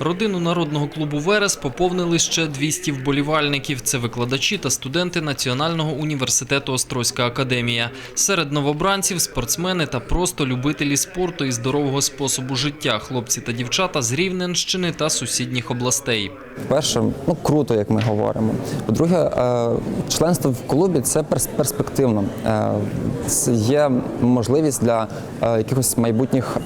Родину народного клубу Верес поповнили ще 200 вболівальників. Це викладачі та студенти Національного університету Острозька академія. Серед новобранців спортсмени та просто любителі спорту і здорового способу життя. Хлопці та дівчата з Рівненщини та сусідніх областей. Перше, ну круто, як ми говоримо. По-друге, е, членство в клубі це перс- перспективно. Е, є можливість для е, якихось майбутніх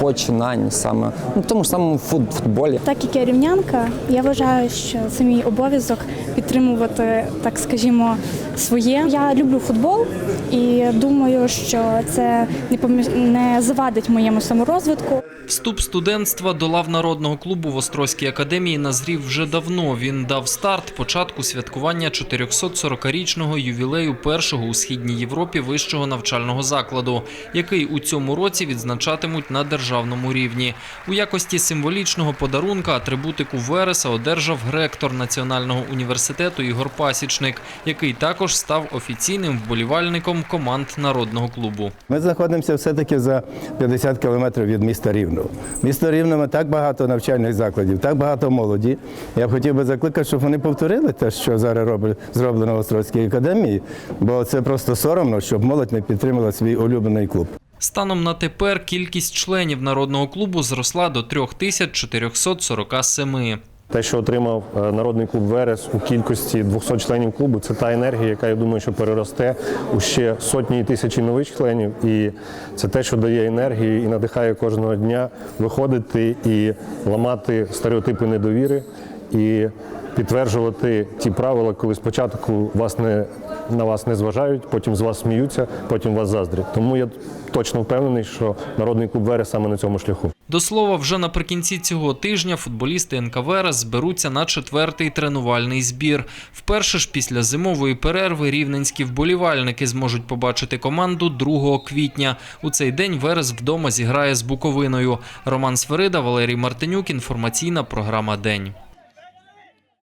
починань саме ну, тому ж самому фут- футболі. Так як я рівнянка, я вважаю, що це мій обов'язок підтримувати, так скажімо, своє. Я люблю футбол і думаю, що це не помі- не завадить моєму саморозвитку. Вступ студентства до лав народного клубу в Острозькій академії назрів вже давно. Він дав старт початку святкування 440-річного ювілею першого у східній Європі вищого навчального закладу, який у цьому році відзначатимуть на державному рівні. У якості символічного подарунка атрибутику Вереса одержав ректор Національного університету Ігор Пасічник, який також став офіційним вболівальником команд народного клубу. Ми знаходимося все-таки за 50 кілометрів від міста Рівного. Місто Рівному так багато навчальних закладів, так багато молоді. Я б хотів би закликати, щоб вони повторили те, що зараз роблять зроблено в Острозькій академії, бо це просто соромно, щоб молодь не підтримала свій улюблений клуб. Станом на тепер кількість членів народного клубу зросла до 3447. Те, що отримав е, народний клуб Верес у кількості 200 членів клубу, це та енергія, яка я думаю, що переросте у ще сотні і тисячі нових членів. І це те, що дає енергію і надихає кожного дня виходити і ламати стереотипи недовіри і підтверджувати ті правила, коли спочатку вас не на вас не зважають, потім з вас сміються, потім вас заздрять. Тому я точно впевнений, що народний клуб Верес саме на цьому шляху. До слова, вже наприкінці цього тижня футболісти НКВР зберуться на четвертий тренувальний збір. Вперше ж після зимової перерви рівненські вболівальники зможуть побачити команду 2 квітня. У цей день Верес вдома зіграє з Буковиною. Роман Сверида, Валерій Мартинюк. Інформаційна програма День.